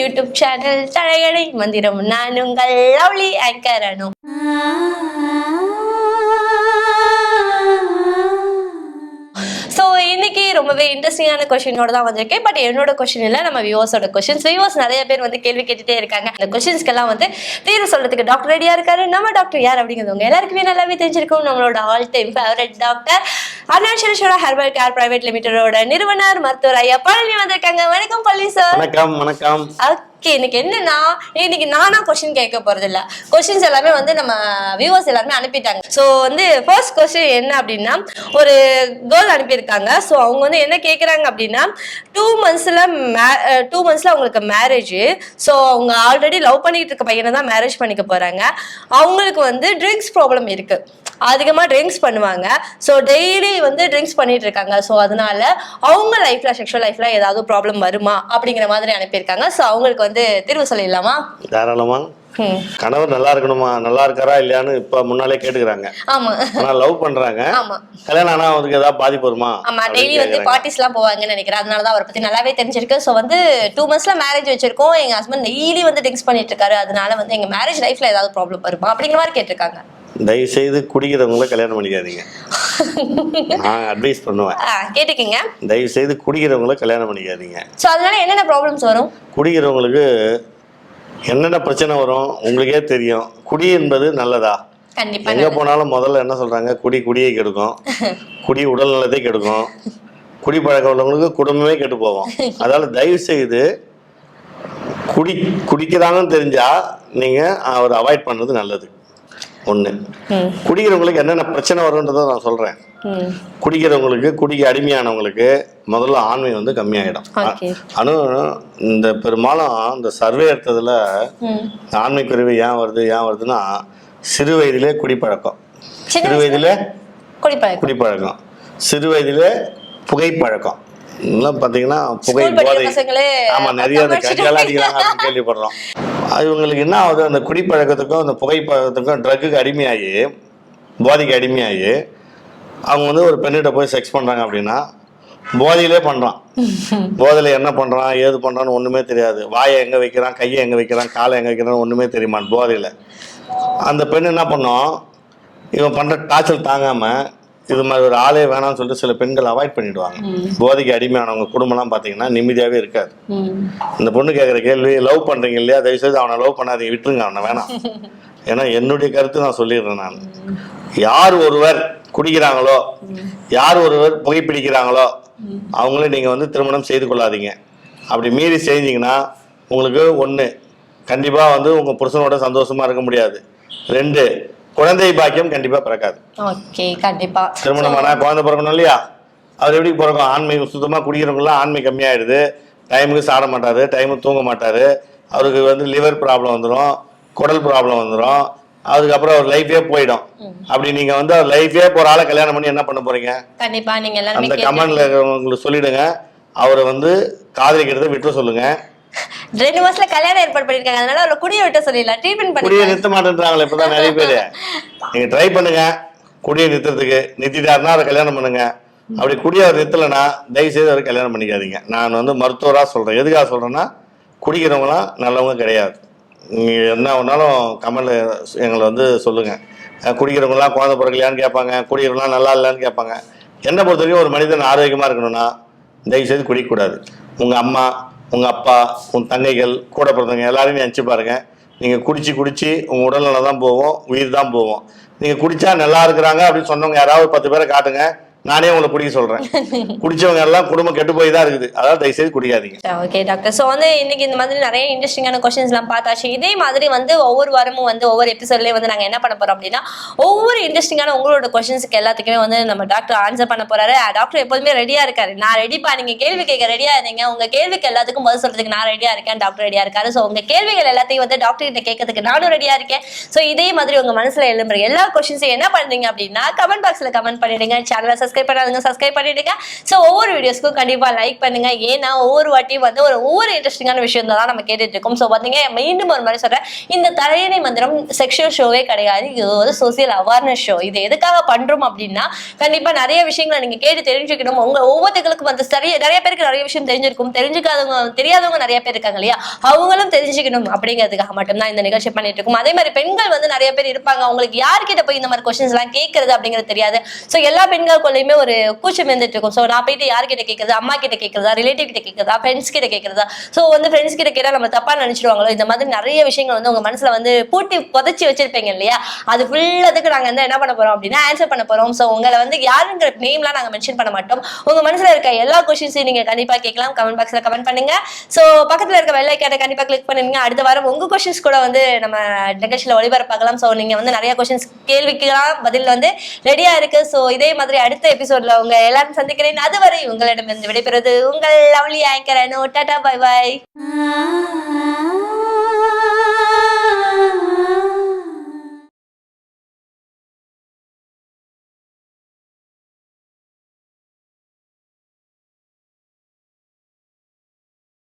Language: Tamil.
யூடியூப் சேனல் தழையடை மந்திரம். நான் உங்கள் லவ்லி ஆங்கர் அனு இன்னைக்கு ரொம்பவே இன்ட்ரெஸ்டிங்கான கொஷினோட தான் வந்திருக்கேன். பட் என்னோட கொஷின் இல்லை நம்ம வியூவர்ஸோட கொஷின்ஸ் வியூவர்ஸ் நிறைய பேர் வந்து கேள்வி கேட்டுட்டே இருக்காங்க. அந்த கொஷின்ஸ்க்கெல்லாம் வந்து தீர்வு சொல்றதுக்கு டாக்டர் ரெடியா இருக்காரு? நம்ம டாக்டர் யார் அப்படிங்கிறது உங்க எல்லாருக்குமே நல்லாவே தெரிஞ்சிருக்கும். நம்மளோட all time favourite doctor Arunachaleswara herbal care private லிமிடெடோட நிறுவனர் மருத்துவர் ஐயா பழனி வந்திருக்காங்க. வணக்கம் பழனி சார் வணக்கம் வணக்கம். ஓகே இன்னைக்கு என்னன்னா இன்னைக்கு நானா கொஸ்டின் கேட்க போறது இல்ல கொஸ்டின்ஸ் எல்லாமே வந்து நம்ம வியூவர்ஸ் எல்லாருமே அனுப்பிட்டாங்க. ஸோ வந்து ஃபர்ஸ்ட் கொஸ்டின் என்ன அப்படின்னா ஒரு கேர்ள் அனுப்பியிருக்காங்க. ஸோ அவங்க வந்து என்ன கேட்குறாங்க அப்படின்னா டூ மந்த்ஸில் மே டூ மந்த்ஸில் அவங்களுக்கு மேரேஜ் ஸோ அவங்க ஆல்ரெடி லவ் பண்ணிட்டு இருக்க பையனை தான் மேரேஜ் பண்ணிக்க போறாங்க. அவங்களுக்கு வந்து ட்ரிங்க்ஸ் ப்ராப்ளம் இருக்கு. அதிகமாக ட்ரிங்க்ஸ் பண்ணுவாங்க. ஸோ டெய்லி வந்து ட்ரிங்க்ஸ் பண்ணிட்டு இருக்காங்க ஸோ அதனால அவங்க லைஃப்ல செக்ஷுவல் லைஃப்ல ஏதாவது ப்ராப்ளம் வருமா? அப்படிங்கிற மாதிரி அனுப்பியிருக்காங்க. ஸோ அவங்களுக்கு வந்து தீர்வு சொல்லிடலாமா? தாராளமா. கணவர் நல்லா இருக்கணுமா? நல்லா இருக்காரா? இல்லையான்னு இப்ப முன்னாலே கேட்டுக்கிறாங்க. ஆமா. ஆனா லவ் பண்றாங்க. ஆமா. கல்யாணம் ஆனா அவருக்கு ஏதாவது பாதிப்பு வருமா? ஆமா. டெய்லி வந்து கேக்குறாங்க. பார்ட்டிஸ்லாம் போவாங்கன்னு நினைக்கிறேன். அதனால தான் அவரை பத்தி நல்லாவே தெரிஞ்சிருக்கு. ஸோ வந்து டூ மந்த்ஸ்ல மேரேஜ் வச்சிருக்கோம். எங்க ஹஸ்பண்ட் டெய்லி வந்து ட்ரிங்க்ஸ் பண்ணிட்டு இருக்காரு அதனால வந்து எங்க மேரேஜ் லைஃப்ல ஏதாவது ப்ராப்ளம் வருமா? அப்படிங்கிற மாதிரி கேட்டிருக்காங்க. தயவு செய்து குடிக்கிறவங்கள கல்யாணம் பண்ணிக்காதீங்க. நான் அட்வைஸ் பண்ணுவேன். கேட்டுக்கீங்க. தயவு செய்து குடிக்கிறவங்கள கல்யாணம் பண்ணிக்காதீங்க. ஸோ அதனால என்னென்ன ப்ராப்ளம்ஸ் வரும்? குடிக்கிறவங்களுக்கு என்னென்ன பிரச்சனை வரும்? உங்களுக்கே தெரியும். குடி என்பது நல்லதா? எங்க போனாலும் முதல்ல என்ன சொல்றாங்க? குடி குடியை கெடுக்கும். குடி உடல் நலத்தை கெடுக்கும். குடி பழக்கம் உள்ளவங்களுக்கு குடும்பமே கெட்டு போகும். அதால தயவு செய்து குடி குடிக்கிறாங்கன்னு தெரிஞ்சா நீங்க அவர் அவாய்ட் பண்றது நல்லது. ம். குடிக்கிறவங்களுக்கு என்னென்ன பிரச்சனை வரும்ன்றதை நான் சொல்றேன். ம். குடிக்கிறவங்களுக்கு குடிக்க அடிமையானவங்களுக்கு முதல்ல ஆண்மை வந்து கம்மியாயிடும். அனு இந்த பெரும்பாலும் இந்த சர்வே எடுத்ததுல ஆண்மை குறைவு ஏன் வருது ஏன் வருதுன்னா சிறு வயதிலே குடிப்பழக்கம். சிறு வயதிலே குடிப்பழக்கம். சிறு வயதிலே புகைப்பழக்கம். இதெல்லாம் பார்த்தீங்கன்னா புகை போதை. பசங்களே ஆமா நிறைய அந்த கஞ்செல்லாம் அடிக்கிறாங்க அப்படின்னு கேள்விப்படுறோம். இவங்களுக்கு என்ன ஆகுது? அந்த குடிப்பழக்கத்துக்கும் அந்த புகைப்பழக்கத்துக்கும் ட்ரக்குக்கு அடிமையாகி போதைக்கு அடிமையாகி அவங்க வந்து ஒரு பெண்ணிட்ட போய் செக்ஸ் பண்றாங்க அப்படின்னா போதையிலே பண்றான். போதையில என்ன பண்றான்? ஏது பண்றான்னு ஒண்ணுமே தெரியாது. வாயை எங்க வைக்கிறான்? கையை எங்க வைக்கிறான்? காலை எங்க வைக்கிறான்னு ஒண்ணுமே தெரியுமா போதையில. அந்த பெண் என்ன பண்ணும்? இவன் பண்ற டார்ச்சல் தாங்காம இது மாதிரி ஒரு ஆளே வேணாம்னு சொல்லிட்டு சில பெண்கள் அவாய்ட் பண்ணிடுவாங்க. போதைக்கு அடிமையானவங்க குடும்பம்லாம் பார்த்தீங்கன்னா நிம்மதியாவே இருக்காது. இந்த பொண்ணு கேட்குற கேள்வி லவ் பண்றீங்க இல்லையா? தயவுசெய்து அவனை லவ் பண்ணாதீங்க விட்டுருங்க அவனை வேணாம். ஏன்னா என்னுடைய கருத்து நான் சொல்லிடுறேன் நான். யார் ஒருவர் குடிக்கிறாங்களோ யார் ஒருவர் புகைப்பிடிக்கிறாங்களோ அவங்கள நீங்க வந்து திருமணம் செய்து கொள்ளாதீங்க. அப்படி மீறி செஞ்சீங்கன்னா உங்களுக்கு ஒண்ணு கண்டிப்பா வந்து உங்க புருஷனோட சந்தோஷமா இருக்க முடியாது. ரெண்டு குழந்தை பாக்கியம் கண்டிப்பா பிறக்காது. ஓகே கண்டிப்பா. திருமணம் ஆனா குழந்தை பிறக்கணும் இல்லையா? அவர் எப்படி பிறக்கும்? ஆண்மை சுத்தமா குடிக்கிறவங்களாம் ஆண்மை கம்மியாயிடுது. டைமுக்கு சாப்பிட மாட்டாரு டைமுக்கு தூங்க மாட்டாரு. அவருக்கு வந்து லிவர் ப்ராப்ளம் வந்துடும் குடல் ப்ராப்ளம் வந்துடும் அதுக்கப்புறம் அவர் லைஃபே போயிடும். அப்படி நீங்க வந்து அவர் லைஃபே போற ஆளை கல்யாணம் பண்ணி என்ன பண்ண போறீங்க? கண்டிப்பா நீங்க அந்த கமெண்ட்ல உங்களுக்கு சொல்லிடுங்க. அவரை வந்து காதலிக்கிறத விட்டு சொல்லுங்க. ரெண்டு மாசத்துல கல்யாணம் ஏற்பாடு பண்ணிருக்காங்க. அதனால அவளை குடிய விட்ட சொல்லிடலாம். ட்ரீட்மெண்ட் பண்ணி குடிய நிறுத்த மாட்டேன்றாங்களே இப்பதான் நிறைய பேர். நீங்க ட்ரை பண்ணுங்க. குடியை நிறுத்துறதுக்கு நிறுத்திட்டாருன்னா அதை கல்யாணம் பண்ணுங்க. அப்படி குடிய அவர் நிறுத்தலைன்னா தயவு செய்து அவரை கல்யாணம் பண்ணிக்காதீங்க. நான் வந்து மருத்துவராக சொல்றேன். எதுக்காக சொல்றேன்னா குடிக்கிறவங்களாம் நல்லவங்க கிடையாது. நீங்கள் என்ன ஒன்றாலும் கமெண்ட்ல எங்களை வந்து சொல்லுங்கள் குடிக்கிறவங்களாம் குழந்தை பிறக்கலையான்னு கேட்பாங்க. குடிக்கிறவங்களாம் நல்லா இல்லைன்னு கேட்பாங்க. என்னை பொறுத்த வரைக்கும் ஒரு மனிதன் ஆரோக்கியமாக இருக்கணும்னா தயவு செய்து குடிக்கக்கூடாது. உங்கள் அம்மா உங்கள் அப்பா உன் தங்கைகள் கூட பிறந்தவங்க எல்லாரையும் நினச்சி பாருங்கள் நீங்கள் குடிச்சு குடிச்சு உங்கள் உடல்நலம் தான் போவோம் உயிர் தான் போவோம் நீங்கள் குடித்தா நல்லா இருக்கிறாங்க அப்படின்னு சொன்னவங்க யாராவது பத்து பேரை காட்டுங்க. நானே உங்களை குடிக்க சொல்றேன். குடிச்சவங்க எல்லாம் குடும்பம் கெட்டு போய் தான் இருக்குது. அதாவது தயவுசெய்து குடிக்காதீங்க. ஓகே டாக்டர் ஸோ வந்து இன்னைக்கு இந்த மாதிரி நிறைய இன்ட்ரெஸ்டிங்கான கொஸ்டின்ஸ்லாம் பார்த்தாச்சு. இதே மாதிரி வந்து ஒவ்வொரு வாரமும் வந்து ஒவ்வொரு எபிசோட்லேயே வந்து நாங்க என்ன பண்ண போறோம் அப்படின்னா ஒவ்வொரு இன்ட்ரெஸ்டிங்கான உங்களோட கொஸ்டின்ஸ்க்கு எல்லாத்துக்குமே வந்து நம்ம டாக்டர் ஆன்சர் பண்ண போறாரு. டாக்டர் எப்போதுமே ரெடியா இருக்காரு. நான் ரெடிப்பா நீங்க கேள்வி கேட்க ரெடியா இருந்தீங்க. உங்க கேள்விக்கு எல்லாத்துக்கும் பதில் சொல்றதுக்கு நான் ரெடியா இருக்கேன். டாக்டர் ரெடியா இருக்காரு. ஸோ உங்க கேள்விகள் எல்லாத்தையும் வந்து டாக்டர் கிட்ட கேட்கறதுக்கு நானும் ரெடியா இருக்கேன். ஸோ இதே மாதிரி உங்க மனசுல எழும்புற எல்லா கொஸ்டின்ஸையும் என்ன பண்றீங்க அப்படின்னா கமெண்ட் பாக்ஸ்ல கமெண்ட் பண்ணிடுங்க. சேனலை சப்ஸ்கிரைப் பண்ணாதுங்க சப்ஸ்கிரைப் பண்ணிடுங்க. ஸோ ஒவ்வொரு வீடியோஸ்க்கும் கண்டிப்பா லைக் பண்ணுங்க. ஏன்னா ஒவ்வொரு வாட்டியும் வந்து ஒரு ஒவ்வொரு இன்ட்ரெஸ்டிங்கான விஷயம் தான் நம்ம கேட்டுட்டு இருக்கோம். ஸோ பார்த்தீங்க மீண்டும் ஒரு மாதிரி சொல்றேன். இந்த தலையணை மந்திரம் செக்ஷுவல் ஷோவே கிடையாது. இது ஒரு சோசியல் அவேர்னஸ் ஷோ இது எதுக்காக பண்றோம் அப்படின்னா கண்டிப்பா நிறைய விஷயங்களை நீங்க கேட்டு தெரிஞ்சுக்கணும். உங்க ஒவ்வொருத்தங்களுக்கும் வந்து சரிய நிறைய பேருக்கு நிறைய விஷயம் தெரிஞ்சிருக்கும். தெரிஞ்சுக்காதவங்க தெரியாதவங்க நிறைய பேர் இருக்காங்க இல்லையா? அவங்களும் தெரிஞ்சுக்கணும் அப்படிங்கிறதுக்காக மட்டும்தான் இந்த நிகழ்ச்சி பண்ணிட்டு இருக்கோம். அதே மாதிரி பெண்கள் வந்து நிறைய பேர் இருப்பாங்க. அவங்களுக்கு யார்கிட்ட போய் இந்த மாதிரி கொஸ்டின்ஸ் எல்லாம் கேட்கறது அப்படிங்கிறது தெரியாது. ஸோ எல்லா எப்பயுமே ஒரு கூச்சம் இருந்துட்டு இருக்கும் ஸோ நான் போயிட்டு யார்கிட்ட கேட்கறதா அம்மா கிட்ட கேட்கறதா ரிலேட்டிவ் கிட்ட கேட்கறதா ஃப்ரெண்ட்ஸ் கிட்ட கேட்கறதா ஸோ வந்து ஃப்ரெண்ட்ஸ் கிட்ட கேட்டால் நம்ம தப்பா நினைச்சிருவாங்களோ இந்த மாதிரி நிறைய விஷயங்கள் வந்து உங்க மனசுல வந்து பூட்டி புதைச்சி வச்சிருப்பீங்க இல்லையா? அது ஃபுல்லத்துக்கு நாங்க வந்து என்ன பண்ண போறோம் அப்படின்னா ஆன்சர் பண்ண போறோம். ஸோ உங்களை வந்து யாருங்கிற நேம்லாம் நாங்க மென்ஷன் பண்ண மாட்டோம். உங்க மனசுல இருக்க எல்லா கொஸ்டின்ஸையும் நீங்க கண்டிப்பா கேட்கலாம். கமெண்ட் பாக்ஸ்ல கமெண்ட் பண்ணுங்க. ஸோ பக்கத்துல இருக்க வெள்ளை கேட்ட கண்டிப்பா கிளிக் பண்ணுங்க. அடுத்த வாரம் உங்க கொஸ்டின்ஸ் கூட வந்து நம்ம நிகழ்ச்சியில ஒளிபரப்பாக்கலாம் ஸோ நீங்க வந்து நிறைய கொஸ்டின்ஸ் கேள்விக்கெல்லாம் பதில் வந்து ரெடியா இருக்கு. ஸோ இதே மாதிரி அடுத்த எபிசோட்ல உங்க எல்லாரும் சந்திக்கிறேன். அதுவரை உங்களிடமிருந்து விடைபெறுவது உங்கள் lovely anchor tata bye bye.